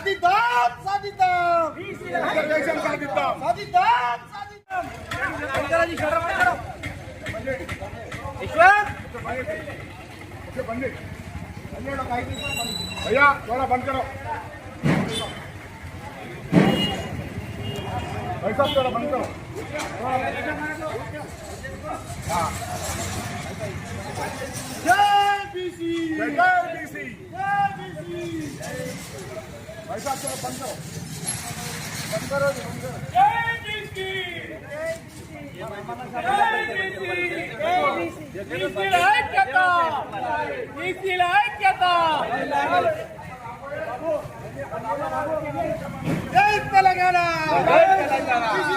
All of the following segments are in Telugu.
సాధిద్దాం సాధిద్దాం. రిజర్వేషన్ సాధిద్దాం. సాధిద్దాం సాధిద్దాం. भैया थोड़ा बंद करो भाई साहब थोड़ा बंद करो हाँ ఐదాక్షర పంచం వంద రోజు జై తెలంగాణ. తెలంగాణ.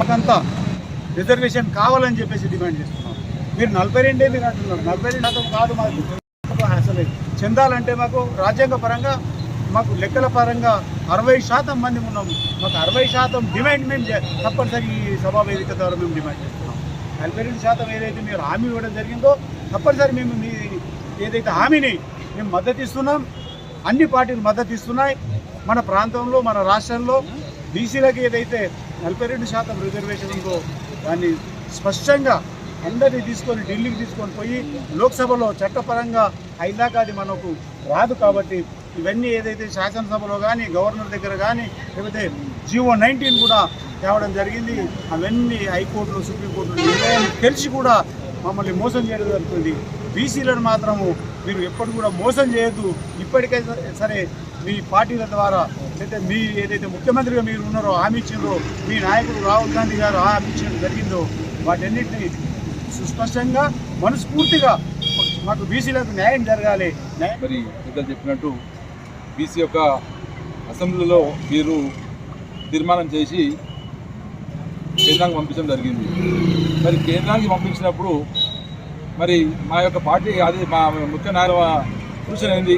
మాకంతా రిజర్వేషన్ కావాలని చెప్పేసి డిమాండ్ చేస్తున్నాం. మీరు నలభై రెండే మీరు అంటున్నారు. నలభై రెండు కాదు మాకు అసలు. చెందాలంటే మాకు రాజ్యాంగ పరంగా మాకు లెక్కల పరంగా అరవై శాతం మంది ఉన్నాము. మాకు అరవై శాతం డిమాండ్ మేము చే- తప్పనిసరి ఈ సభా వేదిక ద్వారా మేము డిమాండ్ చేస్తున్నాం. నలభై రెండు శాతం ఏదైతే మీరు హామీ ఇవ్వడం జరిగిందో తప్పనిసరి మేము మీ ఏదైతే హామీని మేము మద్దతు ఇస్తున్నాం. అన్ని పార్టీలు మద్దతు ఇస్తున్నాయి. మన ప్రాంతంలో మన రాష్ట్రంలో బీసీలకు ఏదైతే నలభై రెండు శాతం రిజర్వేషన్ ఉందో దాన్ని స్పష్టంగా అందరినీ తీసుకొని ఢిల్లీకి తీసుకొని పోయి లోక్సభలో చట్టపరంగా అయినాక అది మనకు రాదు కాబట్టి ఇవన్నీ ఏదైతే శాసనసభలో కానీ గవర్నర్ దగ్గర కానీ లేకపోతే జీవో నైన్టీన్ కూడా తేవడం జరిగింది. అవన్నీ హైకోర్టులో సుప్రీంకోర్టులో తెలిసి కూడా మమ్మల్ని మోసం చేయడం జరుగుతుంది. బీసీలను మాత్రము మీరు ఎప్పుడు కూడా మోసం చేయొద్దు. ఇప్పటికైతే సరే మీ పార్టీల ద్వారా లేదా మీ ఏదైతే ముఖ్యమంత్రిగా మీరు ఉన్నారో హామీ ఇచ్చిందో మీ నాయకుడు రాహుల్ గాంధీ గారు హామీ ఇచ్చడం జరిగిందో వాటన్నిటిని సుస్పష్టంగా మనస్ఫూర్తిగా మాకు బీసీలకు న్యాయం జరగాలి. మరి పెద్దలు చెప్పినట్టు బీసీ యొక్క అసెంబ్లీలో మీరు తీర్మానం చేసి కేంద్రానికి పంపించడం జరిగింది. మరి కేంద్రానికి పంపించినప్పుడు మరి మా యొక్క పార్టీ అది మా ముఖ్య నాయన సూచన ఏంది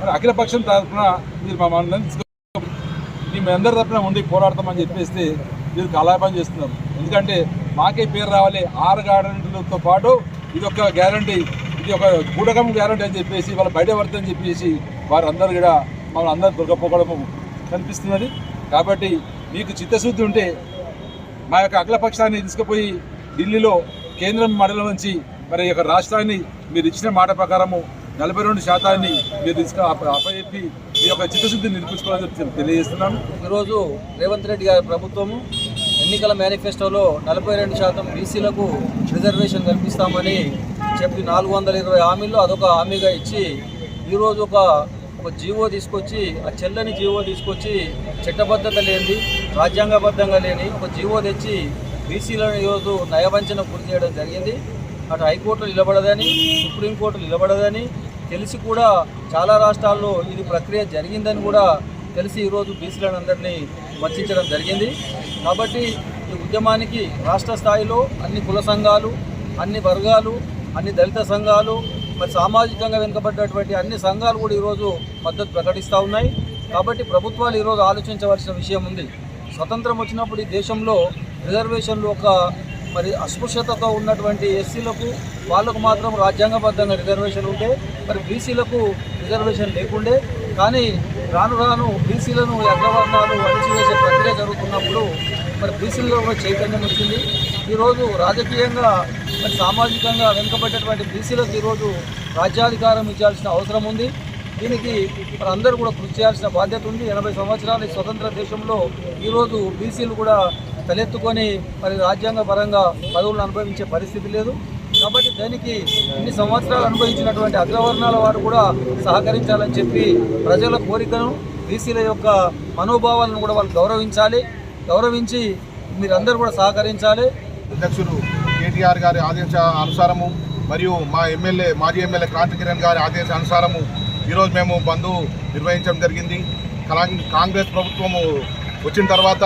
మరి అఖిలపక్షం తరఫున మీరు మా అందరినీ తీసుకు మీ అందరి తరఫున ఉండి పోరాడతామని చెప్పేస్తే మీరు కలాపం చేస్తున్నారు. ఎందుకంటే మాకే పేరు రావాలి. ఆరు గ్యారంటీలతో పాటు ఇది ఒక గ్యారంటీ ఇది ఒక గూడకం గ్యారంటీ అని చెప్పేసి వాళ్ళ బయట పడుతుందని చెప్పేసి వారందరూ కూడా మమ్మల్ని అందరూ దొరకపోవడము కనిపిస్తున్నది. కాబట్టి మీకు చిత్తశుద్ధి ఉంటే మా యొక్క అఖిలపక్షాన్ని తీసుకుపోయి ఢిల్లీలో కేంద్రం మండలం నుంచి మరి యొక్క రాష్ట్రాన్ని మీరు ఇచ్చిన మాట ప్రకారము నలభై రెండు శాతాన్ని మీరు తీసుకు అప్పచెప్పి మీ యొక్క చిత్తశుద్ధిని నిర్మించుకోవాలని తెలియజేస్తున్నాను. ఈరోజు రేవంత్ రెడ్డి గారి ప్రభుత్వము ఎన్నికల మేనిఫెస్టోలో నలభై రెండు శాతం బీసీలకు రిజర్వేషన్ కల్పిస్తామని చెప్పి నాలుగు వందల ఇరవై హామీల్లో అదొక హామీగా ఇచ్చి ఈరోజు ఒక ఒక జీవో తీసుకొచ్చి ఆ చెల్లని జీవో తీసుకొచ్చి చట్టబద్ధత లేని రాజ్యాంగబద్ధంగా లేని ఒక జీవో తెచ్చి బీసీలను ఈరోజు నయవంచన పూర్తి చేయడం జరిగింది. అటు హైకోర్టులు నిలబడదని సుప్రీంకోర్టు నిలబడదని తెలిసి కూడా చాలా రాష్ట్రాల్లో ఇది ప్రక్రియ జరిగిందని కూడా తెలిసి ఈరోజు బీసీలను అందరినీ మర్చించడం జరిగింది. కాబట్టి ఈ ఉద్యమానికి రాష్ట్ర స్థాయిలో అన్ని కుల సంఘాలు అన్ని వర్గాలు అన్ని దళిత సంఘాలు మరి సామాజికంగా వెనుకబడ్డటువంటి అన్ని సంఘాలు కూడా ఈరోజు మద్దతు ప్రకటిస్తూ ఉన్నాయి. కాబట్టి ప్రభుత్వాలు ఈరోజు ఆలోచించవలసిన విషయం ఉంది. స్వతంత్రం వచ్చినప్పుడు ఈ దేశంలో రిజర్వేషన్లు ఒక మరి అస్పృశ్యతతో ఉన్నటువంటి ఎస్సీలకు వాళ్ళకు మాత్రం రాజ్యాంగబద్ధంగా రిజర్వేషన్ ఉంటే మరి బీసీలకు రిజర్వేషన్ లేకుండే కానీ రాను రాను బీసీలను అగ్రవర్ణాలు అణిచివేసే ప్రక్రియ జరుగుతున్నప్పుడు మరి బీసీల్లో కూడా చైతన్యం వచ్చింది. ఈరోజు రాజకీయంగా మరి సామాజికంగా వెనుకబడ్డటువంటి బీసీలకు ఈరోజు రాజ్యాధికారం ఇచ్చాల్సిన అవసరం ఉంది. దీనికి మరి అందరూ కూడా కృషి చేయాల్సిన బాధ్యత ఉంది. ఎనభై సంవత్సరాల స్వతంత్ర దేశంలో ఈరోజు బీసీలు కూడా తలెత్తుకొని మరి రాజ్యాంగ పరంగా పదవులను అనుభవించే పరిస్థితి లేదు. కాబట్టి దానికి ఇన్ని సంవత్సరాలు అనుభవించినటువంటి అగ్రవర్ణాల వారు కూడా సహకరించాలని చెప్పి ప్రజల కోరికను బీసీల యొక్క మనోభావాలను కూడా వాళ్ళు గౌరవించాలి. గౌరవించి మీరందరూ కూడా సహకరించాలి. అధ్యక్షుడు కేటీఆర్ గారి ఆదేశ అనుసారము మరియు మా ఎమ్మెల్యే మాజీ ఎమ్మెల్యే క్రాంతి కిరణ్ గారి ఆదేశ అనుసారము ఈరోజు మేము బంధు నిర్వహించడం జరిగింది. కాంగ్రెస్ ప్రభుత్వము వచ్చిన తర్వాత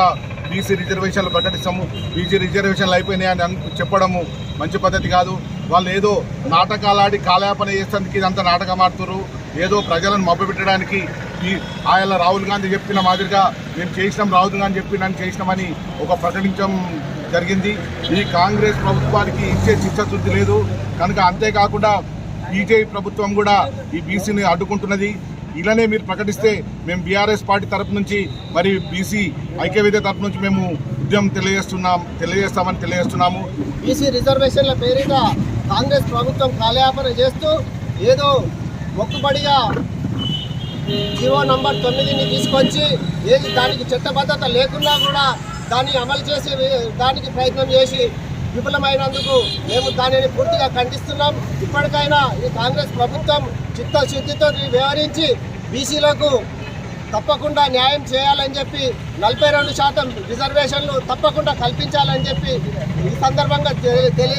బీసీ రిజర్వేషన్లు ప్రకటిస్తాము బీసీ రిజర్వేషన్లు అయిపోయినాయని అని చెప్పడము మంచి పద్ధతి కాదు. వాళ్ళు ఏదో నాటకాలాడి కాలయాపన చేసేందుకు ఇదంతా నాటకం ఆడుతున్నారు ఏదో ప్రజలను మభ్యపెట్టడానికి ఈ ఆయన రాహుల్ గాంధీ చెప్పిన మాదిరిగా మేము చేసినాం రాహుల్ గాంధీ చెప్పిన చేసినామని ఒక ప్రకటించడం జరిగింది. ఈ కాంగ్రెస్ ప్రభుత్వానికి ఇచ్చే చిత్తశుద్ధి లేదు. కనుక అంతేకాకుండా బీజేపీ ప్రభుత్వం కూడా ఈ బీసీని అడ్డుకుంటున్నది. ఇలానే మీరు ప్రకటిస్తే మేము బీఆర్ఎస్ పార్టీ తరపు నుంచి మరి బీసీ ఐక్యవేద తరపు నుంచి మేము ఉద్యమం తెలియజేస్తున్నాం తెలియజేస్తామని తెలియజేస్తున్నాము. బీసీ రిజర్వేషన్ల పేరిట కాంగ్రెస్ ప్రభుత్వం కాలయాపన చేస్తూ ఏదో మొక్కుబడిగా జీవో నంబర్ తొమ్మిదిని తీసుకొచ్చి ఏది దానికి చట్టబద్ధత లేకుండా కూడా దాన్ని అమలు చేసే దానికి ప్రయత్నం చేసి విఫలమైనందుకు మేము దానిని పూర్తిగా ఖండిస్తున్నాం. ఇప్పటికైనా ఈ కాంగ్రెస్ ప్రభుత్వం చిత్తశుద్ధితో వ్యవహరించి బీసీలకు తప్పకుండా న్యాయం చేయాలని చెప్పి నలభై రెండు శాతం రిజర్వేషన్లు తప్పకుండా కల్పించాలని చెప్పి ఈ సందర్భంగా తెలియ